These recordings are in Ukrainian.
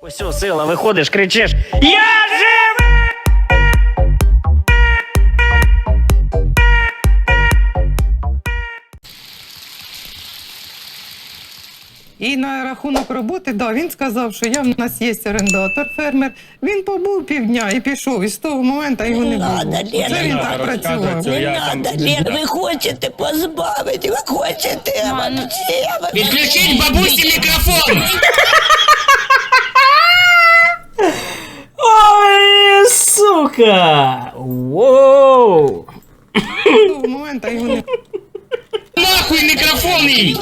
Усю сила, виходиш, кричиш. Я живий! І на рахунок роботи, да, він сказав, що я в нас є орендатор, фермер. Він побув півдня і пішов. І з того моменту його не було. Надо, Лена, Це він так надо працював. Не я надо, ви хочете позбавити, ви хочете вообще. ви- Відключіть бабусі мікрофон! Ой, сука! Воу! З того моменту його не Нахуй мікрофон їй!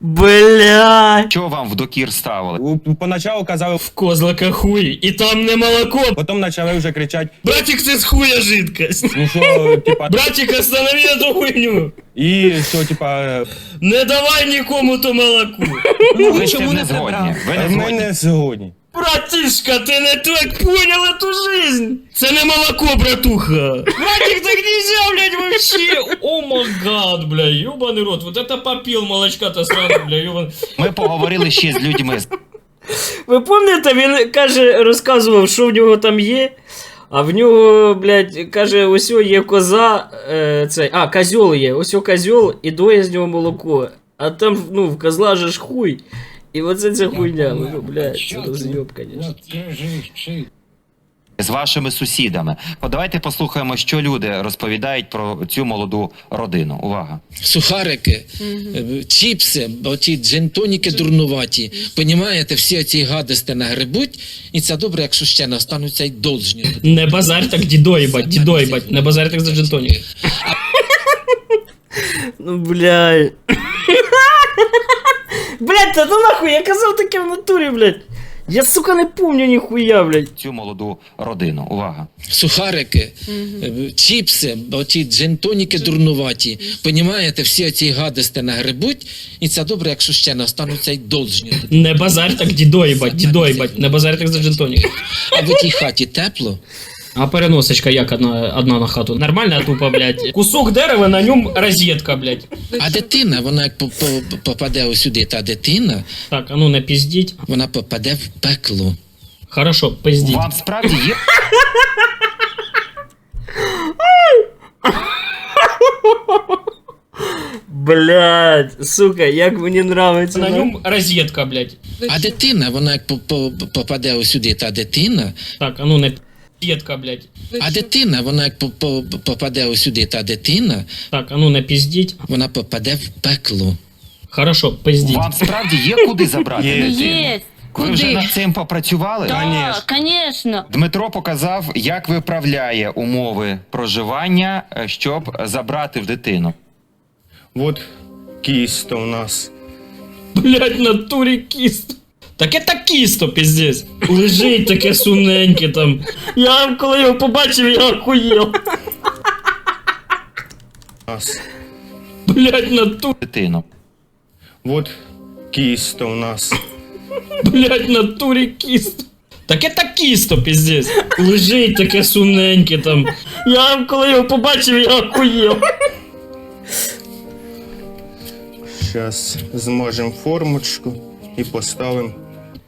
Бля! Що вам в докір ставили? У- Поначалу казали, в козлика хуй, і там не молоко. потім почали вже кричати, Братик, це з хуя жидкость. ну що, типа, Братик, останови эту хуйню. і що, типа, е, Не давай нікому то молоку. Ви ще не згодні. Ви не згодні. не згодні. Братишка, ти не так понял эту жизнь. Це не молоко, братуха. Братик, так нельзя, блядь, вообще. О май гад, бля, ёбаный рот. Вот это попил молочка-то сразу, бля, ёбаный. Ми поговорили ще з людьми. Ви пам'ятаєте, він каже, розказував, що в нього там є. А в нього, блядь, каже, ось о є коза, е, цей, а, козьол є, ось о козьол, і доє з нього молоко. А там, ну, в козла же ж хуй. І оце ця хуйня, ну, блядь, це роз'єб, конечно. з вашими сусідами. Давайте послухаємо, що люди розповідають про цю молоду родину. Увага. сухарики, е, чіпси, оті джентоніки дурнуваті. Понімаєте, всі ці гадості нагребуть, і це добре, якщо ще не остануться й должні. Не базарь так, дідо їбать, дідо їбать. Не базарь так за джентонік. Ну, блядь. Блядь, та ну нахуй, я казав таке в натурі, блядь. Я, сука, не помню ніхуя, блядь. Цю молоду родину. Увага. Сухарики, е, чіпси, оті джентоніки дурнуваті. Понімаєте, всі ці гадості нагребуть, і це добре, якщо ще не остануться й должні. Не базарь так, дідо їбать, дідо їбать. Не базарь так за джентонік. А в тій хаті тепло. А переносочка як одна, одна на хату? Нормальна тупо, блядь. Кусок дерева, на ньому розетка, блядь. А дитина, вона як по- по- попаде осюди, та дитина, Так, а ну не піздіть. вона попаде в пекло. Хорошо, пиздіть. Вам справді є Блядь, сука, як мені нравиться. На ньому розетка, блядь. А дитина, вона як по- по- попаде осюди, та дитина, Так, а ну не розетка, блядь. а дитина, вона як по- по- попаде осюди, та дитина, Так, а ну не піздіть. вона попаде в пекло. Хорошо, пиздіть. вам справді є куди забрати Є. дитину? Есть. Ви вже Куди? над цим попрацювали? Да, конечно. Дмитро показав, як виправляє умови проживання, е, щоб забрати в дитину. От кісто у нас. Блять, на турі кіст. Так это кісто, піздець. Лежить таке суненьке там. Я коли його побачив, я охуєв. Блять, на турі. Дитину. От кісто у нас. Блять, на турі кіст. Так это кісто, піздець. Лежить таке суненьке там. Я коли його побачив, я охуєв. Зараз зможемо формочку і поставимо.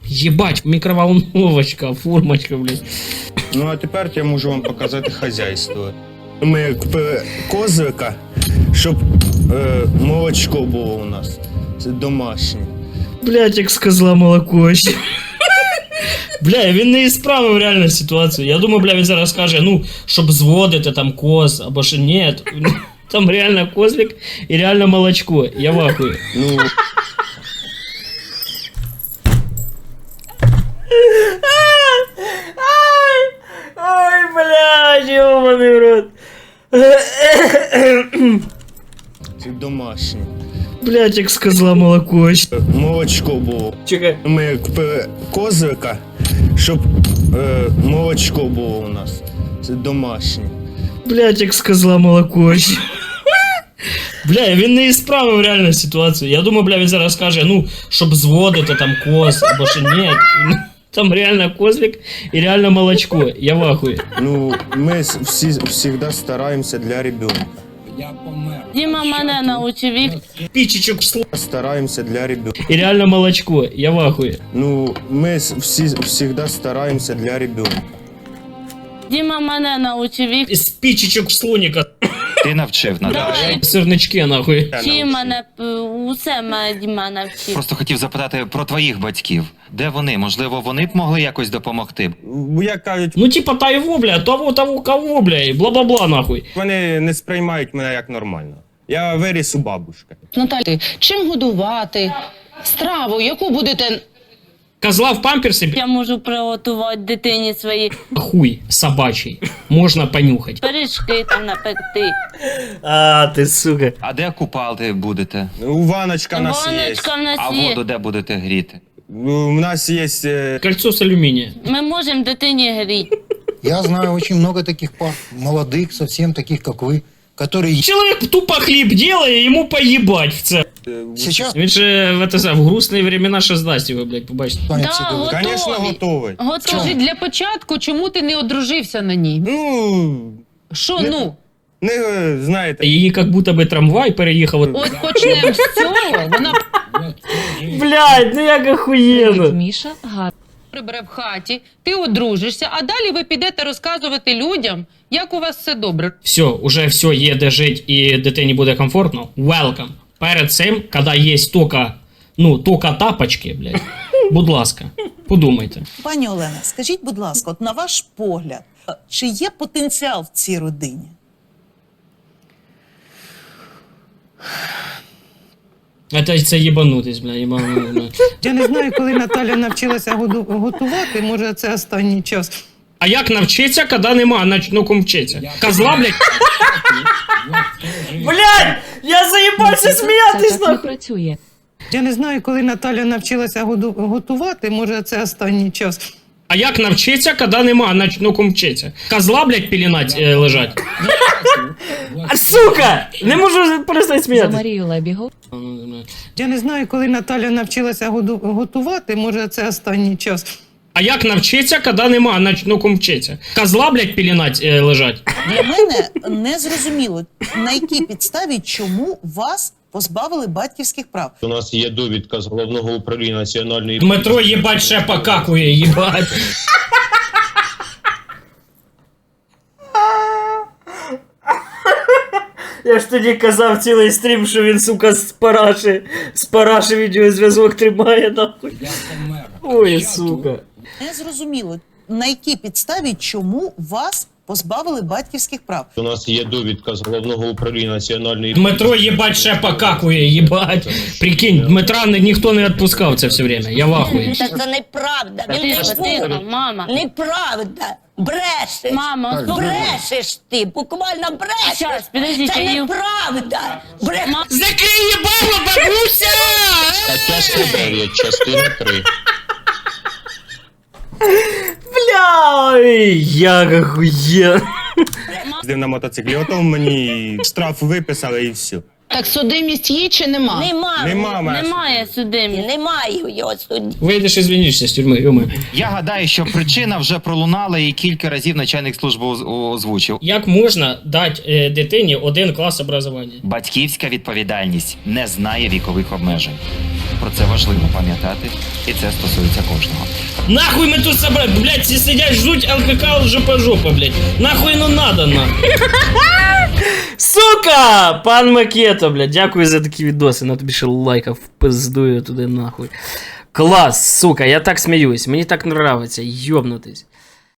Єбать, мікроволновочка, формочка, блядь. Ну а тепер я можу вам показати хазяйство. Ми купили козлика, щоб е, молочко було у нас. Це домашнє. Блять, як з козла молоко ще. Бля, він не ісправив реально ситуацію. Я думаю, бля, він зараз скаже, ну, щоб зводити там коз, або що ні. Там реально козлик і реально молочко. Я вахую. Ну, це домашнє. Блять, як з козла молоко. Молочко було. Чекай. Ми купили козлика, щоб е, молочко було у нас. Це домашнє. Блять, як з козла молоко. Бля, він не ісправив реально ситуацію. Я думаю, бля, він зараз скаже, ну, щоб зводити там коз, або що ні. Там реально козлик і реально молочко. Я вахую. Ну, ми с- всі завжди стараємося для ребенка. Діма мене научив. і Пічечок сло. Стараємося для ребенка. І реально молочко, я в ахуї. Ну, ми с- всі завжди стараємося для ребенка. Діма мене научив. і З пічечок слоніка. Ти навчив Наташа. Да, Сирнички нахуй. Чи мене п- усе мене Діма навчив. Просто хотів запитати про твоїх батьків. Де вони? Можливо, вони б могли якось допомогти. Бо Як кажуть, Ну типа та його, бля, того, того, кого, бля, і бла-бла-бла нахуй. вони не сприймають мене як нормально. Я виріс у бабушки. Наталі, чим годувати? Страву, яку будете Козла в памперсі, бля, Я можу приготувати дитині свої хуй собачий. Можна понюхати. пиріжки там напекти. А, ти сука. А де купати будете? У ваночка у нас є. Воночка в нас А є. воду де будете гріти? У нас є е, Кольцо з алюмінія. Ми можемо дитині гріти. Я знаю очень много таких пар, молодых, совсем таких, как вы, которые Чоловік тупо хліб делає, йому поїбать в це. Сейчас Він же в, это, в грустні времена ще здасть його, блядь, побачите. с Да, готові. Звісно, готовий. Готові. Скажи, для початку, чому ти не одружився на ній? Ну, Що Не- ну? не е, знаєте, Її як будто би трамвай переїхав. От почнемо з цього, вона Блядь, ну як охуєнно. Міша прибере в хаті, ти одружишся, а далі ви підете розказувати людям, як у вас все добре. Все, уже все є де жить і дитині буде комфортно. Welcome. Перед цим, коли є тільки, ну, тільки тапочки, блядь, будь ласка, подумайте. Пані Олена, скажіть, будь ласка, от на ваш погляд, чи є потенціал в цій родині? Это це їбанутись, бля, їбанутись. Я не знаю, коли Наталя навчилася готувати, може це останній час. А як навчитися, коли нема на ну, кому вчитися? Козла, блядь, Блядь, я заїбався сміятись нахуй. працює. Я не знаю, коли Наталя навчилася году- готувати, може це останній час. а як навчитися, коли нема на ну, кому вчитися? Козла, блядь, пілінать е, лежать. А, сука! Не можу перестати сміятись. Марію Лебігу. Я не знаю, коли Наталя навчилася году- готувати, може це останній час. А як навчитися, коли нема на ну, кому вчитися? Козла, блядь, пілінать е, лежать. Для мене не зрозуміло, на якій підставі, чому вас позбавили батьківських прав. У нас є довідка з головного управління національної Метро їбать ще покакує, їбать. Я ж тоді казав цілий стрім, що він, сука, з параші, з параші відеозв'язок тримає, нахуй. Ой, сука. Не зрозуміло, на якій підставі, чому вас позбавили батьківських прав. У нас є довідка з головного управління національної Метро їбать ще покакує, їбать. Прикинь, Дмитра ні- ніхто не відпускав це все время. Я в ахуї. Та це неправда. Він Тихо, не тихо, мама. Неправда. Брешеш. Мама, брешеш ти, буквально брешеш. Щас, підождіть, Це я її- неправда. Бре... Ма- Закрий їбало, бабуся! стаття 109, частина 3. Ой, як охуєнно. Їздив на мотоциклі, ото мені штраф виписали і все. Так судимість є чи нема? Нема. Нема. Немає судимі. Немає його судді. Вийдеш і звільнишся з тюрми, йоми. Я гадаю, що причина вже пролунала і кілька разів начальник служби оз- озвучив. Як можна дати е, дитині один клас образування? Батьківська відповідальність не знає вікових обмежень. Про це важливо пам'ятати, і це стосується кожного. Нахуй ми тут собрали, блядь, всі сидять, ждуть ЛКК жопа жопа, блядь. Нахуй ну надо, нахуй. Сука! Пан Макето, блядь, дякую за такі відоси. На тобі ще лайків пиздую туди нахуй. Клас, сука, я так сміюсь, мені так нравиться, йобнутись.